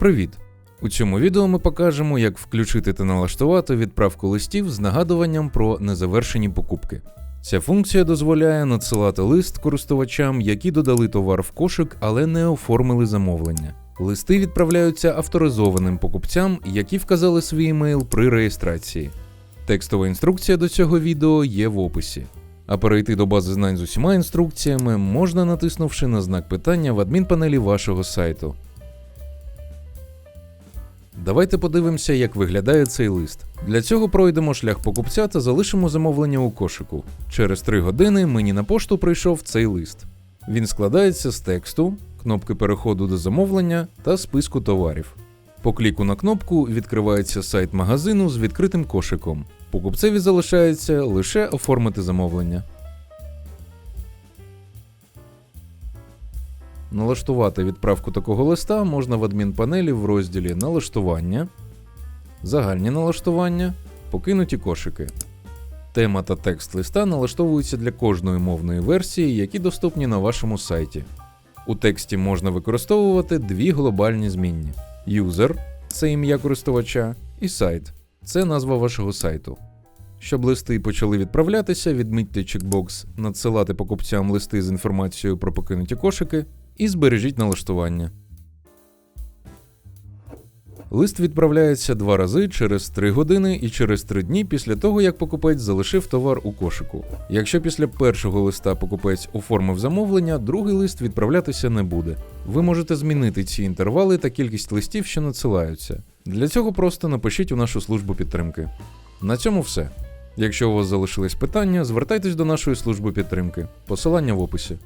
Привіт! У цьому відео ми покажемо, як включити та налаштувати відправку листів з нагадуванням про незавершені покупки. Ця функція дозволяє надсилати лист користувачам, які додали товар в кошик, але не оформили замовлення. Листи відправляються авторизованим покупцям, які вказали свій емейл при реєстрації. Текстова інструкція до цього відео є в описі. А перейти до бази знань з усіма інструкціями можна натиснувши на знак питання в адмінпанелі вашого сайту. Давайте подивимося, як виглядає цей лист. Для цього пройдемо шлях покупця та залишимо замовлення у кошику. Через 3 години мені на пошту прийшов цей лист. Він складається з тексту, кнопки переходу до замовлення та списку товарів. По кліку на кнопку відкривається сайт магазину з відкритим кошиком. Покупцеві залишається лише оформити замовлення. Налаштувати відправку такого листа можна в адмінпанелі в розділі Налаштування, Загальні налаштування, Покинуті кошики. Тема та текст листа налаштовуються для кожної мовної версії, які доступні на вашому сайті. У тексті можна використовувати дві глобальні змінні: User це ім'я користувача, і сайт це назва вашого сайту. Щоб листи почали відправлятися, відмітьте чекбокс Надсилати покупцям листи з інформацією про покинуті кошики і збережіть налаштування. Лист відправляється два рази через 3 години і через 3 дні після того, як покупець залишив товар у кошику. Якщо після першого листа покупець оформив замовлення, другий лист відправлятися не буде. Ви можете змінити ці інтервали та кількість листів, що надсилаються. Для цього просто напишіть у нашу службу підтримки. На цьому все. Якщо у вас залишились питання, звертайтесь до нашої служби підтримки. Посилання в описі.